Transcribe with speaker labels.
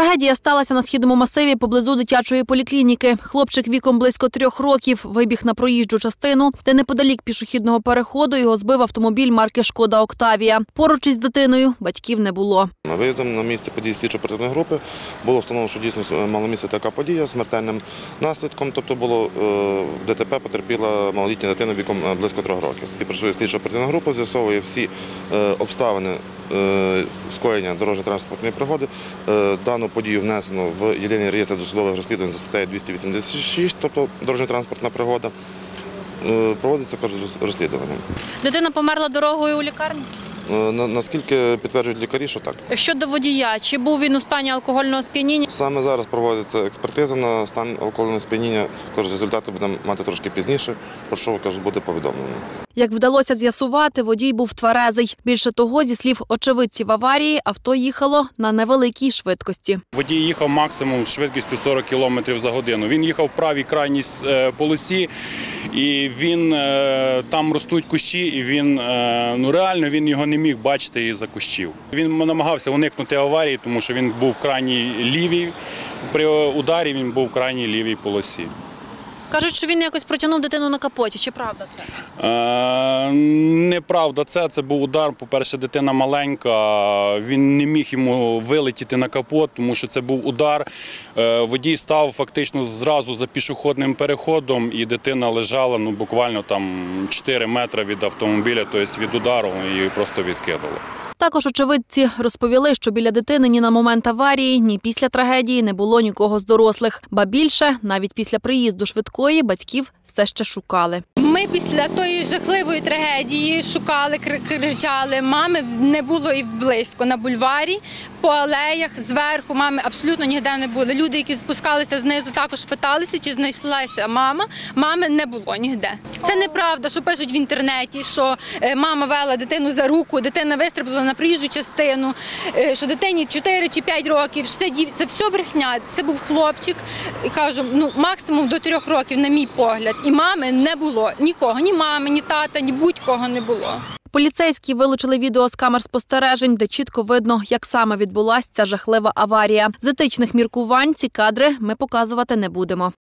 Speaker 1: Трагедія сталася на східному масиві поблизу дитячої поліклініки. Хлопчик віком близько трьох років вибіг на проїжджу частину, де неподалік пішохідного переходу його збив автомобіль марки Шкода Октавія. Поруч із дитиною батьків не було.
Speaker 2: Виїздом на місце події слідчо-оперативної групи було встановлено, що дійсно мала місце така подія з смертельним наслідком. Тобто було е, в ДТП потерпіла малолітня дитина віком е, близько трьох років. І працює слідчо-оперативна група, з'ясовує всі е, обставини е, скоєння дорожньо-транспортної пригоди. Е, Дану подію внесено в єдиний реєстр досудових розслідувань за статтею 286, тобто дорожньо-транспортна пригода. Е, Проводиться кожне розслідування.
Speaker 3: Дитина померла дорогою у лікарні.
Speaker 2: Е, на- Наскільки підтверджують лікарі, що так.
Speaker 3: Щодо водія, чи був він у стані алкогольного сп'яніння?
Speaker 2: Саме зараз проводиться експертиза на стан алкогольного сп'яніння. Кажуть, результати будемо мати трошки пізніше, про що кажуть, буде повідомлено.
Speaker 1: Як вдалося з'ясувати, водій був тверезий. Більше того, зі слів очевидців аварії, авто їхало на невеликій швидкості.
Speaker 4: Водій їхав максимум з швидкістю 40 км за годину. Він їхав в правій крайній е, полосі, і він е, там ростуть кущі, і він ну реально він його не міг бачити із за кущів. Він намагався уникнути аварії, тому що він був в крайній лівій. При ударі він був в крайній лівій полосі.
Speaker 3: Кажуть, що він якось протягнув дитину на капоті. Чи правда це?
Speaker 4: Е, неправда, це це був удар. По-перше, дитина маленька. Він не міг йому вилетіти на капот, тому що це був удар. Е, водій став фактично зразу за пішохідним переходом, і дитина лежала ну, буквально там 4 метри від автомобіля, тобто від удару, її просто відкидало.
Speaker 1: Також очевидці розповіли, що біля дитини ні на момент аварії, ні після трагедії не було нікого з дорослих. Ба більше, навіть після приїзду швидкої батьків все ще шукали.
Speaker 5: Ми після тої жахливої трагедії шукали, кри- кричали. Мами не було і близько на бульварі, по алеях, зверху мами абсолютно ніде не було. Люди, які спускалися знизу, також питалися, чи знайшлася мама. Мами не було ніде. Це неправда, що пишуть в інтернеті, що е, мама вела дитину за руку, дитина вистрибнула на проїжджу частину, е, що дитині 4 чи 5 років. що Це дів... це все брехня. Це був хлопчик. І кажу, ну максимум до 3 років, на мій погляд. І мами не було нікого, ні мами, ні тата, ні будь-кого не було.
Speaker 1: Поліцейські вилучили відео з камер спостережень, де чітко видно, як саме відбулася ця жахлива аварія. З етичних міркувань ці кадри ми показувати не будемо.